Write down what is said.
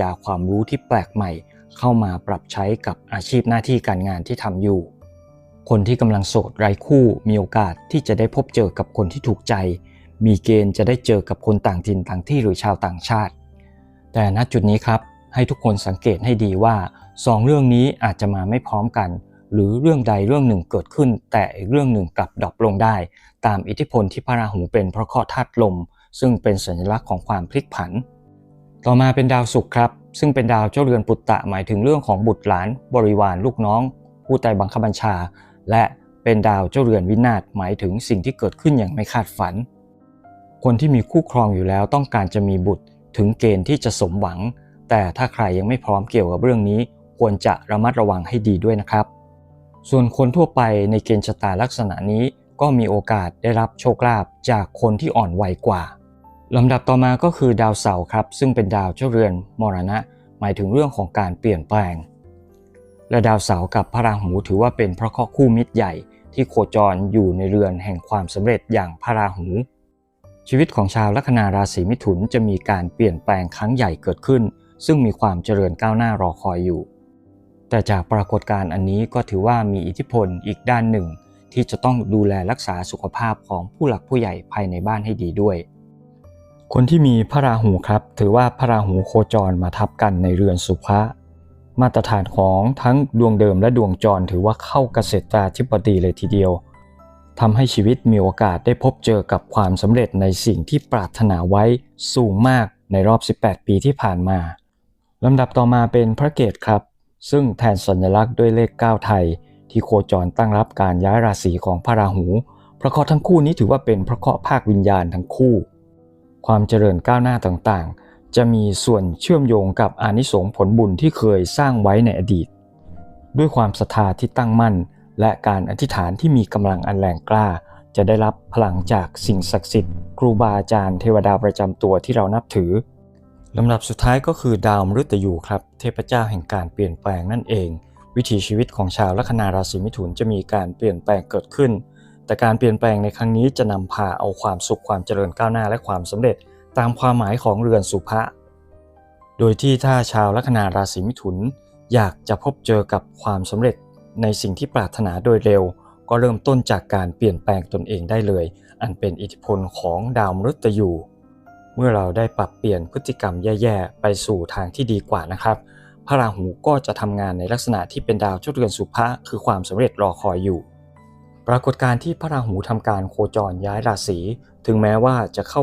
ยาความรู้ที่แปลกใหม่ เข้ามาปรับใช้กับอาชีพหน้าที่การงานที่ทำอยู่ คนที่กำลังโสดไร้คู่มีโอกาสที่จะได้พบเจอกับคนที่ถูกใจ มีเกณฑ์จะได้เจอกับคนต่างถิ่นต่างที่หรือชาวต่างชาติ แต่ณจุดนี้ครับให้ทุกคนสังเกตให้ดีว่าสองเรื่องนี้อาจจะมาไม่พร้อมกัน หรือเรื่องใดเรื่องหนึ่งเกิดขึ้น แต่อีกเรื่องหนึ่งกลับดรอปลงได้ ตามอิทธิพลที่พระราหูเป็นเพราะข้อธาตุลม ซึ่งเป็นสัญลักษณ์ของความพลิกผัน ต่อมาเป็นดาวศุกร์ครับ ซึ่งเป็นดาวเจ้าเรือนปุตตะหมายถึงเรื่องของบุตรหลาน บริวารลูกน้อง ผู้ใต้บังคับบัญชา และเป็นดาวเจ้าเรือนวินาศหมายถึงสิ่งที่เกิดขึ้นอย่างไม่คาดฝัน คนที่มีคู่ครองอยู่แล้วต้องการจะมีบุตรถึงเกณฑ์ที่จะสมหวัง แต่ถ้าใครยังไม่พร้อมเกี่ยวกับเรื่องนี้ ควรจะระมัดระวังให้ดีด้วยนะครับ ส่วนคนทั่วไปในเกณฑ์ชะตาลักษณะนี้ก็มีโอกาสได้รับโชคลาภจากคนที่อ่อนวัยกว่า ลำดับต่อมาก็คือดาวเสาร์ครับ ซึ่งเป็นดาวเจ้าเรือนมรณะ หมายถึงเรื่องของการเปลี่ยนแปลง และดาวเสาร์กับพระราหูถือว่าเป็นพระเคราะห์คู่มิตรใหญ่ ที่โคจรอยู่ในเรือนแห่งความสำเร็จอย่างพระราหู ชีวิตของชาวลัคนาราศีมิถุนจะมีการเปลี่ยนแปลงครั้งใหญ่เกิดขึ้น ซึ่งมีความเจริญก้าวหน้ารอคอยอยู่ แต่จากปรากฏการณ์อันนี้ก็ถือว่ามีอิทธิพลอีกด้านหนึ่ง ที่จะต้องดูแลรักษาสุขภาพของผู้หลักผู้ใหญ่ภายในบ้านให้ดีด้วย คนที่มีพระราหูครับ ถือว่าพระราหูโคจรมาทับกันในเรือนสุภะมาตรฐานของทั้งดวงเดิมและดวงจรถือว่าเข้าเกษตราธิบดีเลยทีเดียวทำให้ชีวิตมีโอกาสได้พบเจอกับความสำเร็จในสิ่งที่ปรารถนาไว้สูงมากในรอบ 18 ปีที่ผ่านมาลำดับต่อมาเป็นพระเกตครับ ซึ่งแทนสัญลักษณ์ด้วยเลข 9 ไทย ที่โคจรตั้งรับการย้ายราศีของพระราหู พระเคราะห์ทั้งคู่นี้ถือว่าเป็นพระเคราะห์ภาควิญญาณทั้งคู่ ความเจริญก้าวหน้าต่างๆ จะมีส่วนเชื่อมโยงกับอานิสงส์ผลบุญที่เคยสร้างไว้ในอดีต ด้วยความศรัทธาที่ตั้งมั่น และการอธิษฐานที่มีกำลังอันแรงกล้า จะได้รับพลังจากสิ่งศักดิ์สิทธิ์ครูบาอาจารย์เทวดาประจำตัวที่เรานับถือลำดับสุดท้ายก็คือดาวมฤตยูครับ เทพเจ้าแห่งการเปลี่ยนแปลงนั่นเอง วิถีชีวิตของชาวลัคนาราศีมิถุนจะมีการเปลี่ยนแปลงเกิดขึ้น แต่การเปลี่ยนแปลงในครั้งนี้จะนำพาเอาความสุขความเจริญก้าวหน้าและความสำเร็จตามความหมายของเรือนสุภะ โดยที่ถ้าชาวลัคนาราศีมิถุน อยากจะพบเจอกับความสำเร็จในสิ่งที่ปรารถนาโดยเร็ว ก็เริ่มต้นจากการเปลี่ยนแปลงตนเองได้เลย อันเป็นอิทธิพลของดาวมฤตยู เมื่อเราได้ปรับเปลี่ยนพฤติกรรมแย่ๆ ไปสู่ทางที่ดีกว่านะครับพระราหูก็จะทำงานในลักษณะที่เป็นดาวเจ้าเรือนสุภะคือความสำเร็จรอคอยอยู่ ปรากฏการณ์ที่พระราหูทำการโคจรย้ายราศี ถึงแม้ว่าจะเข้า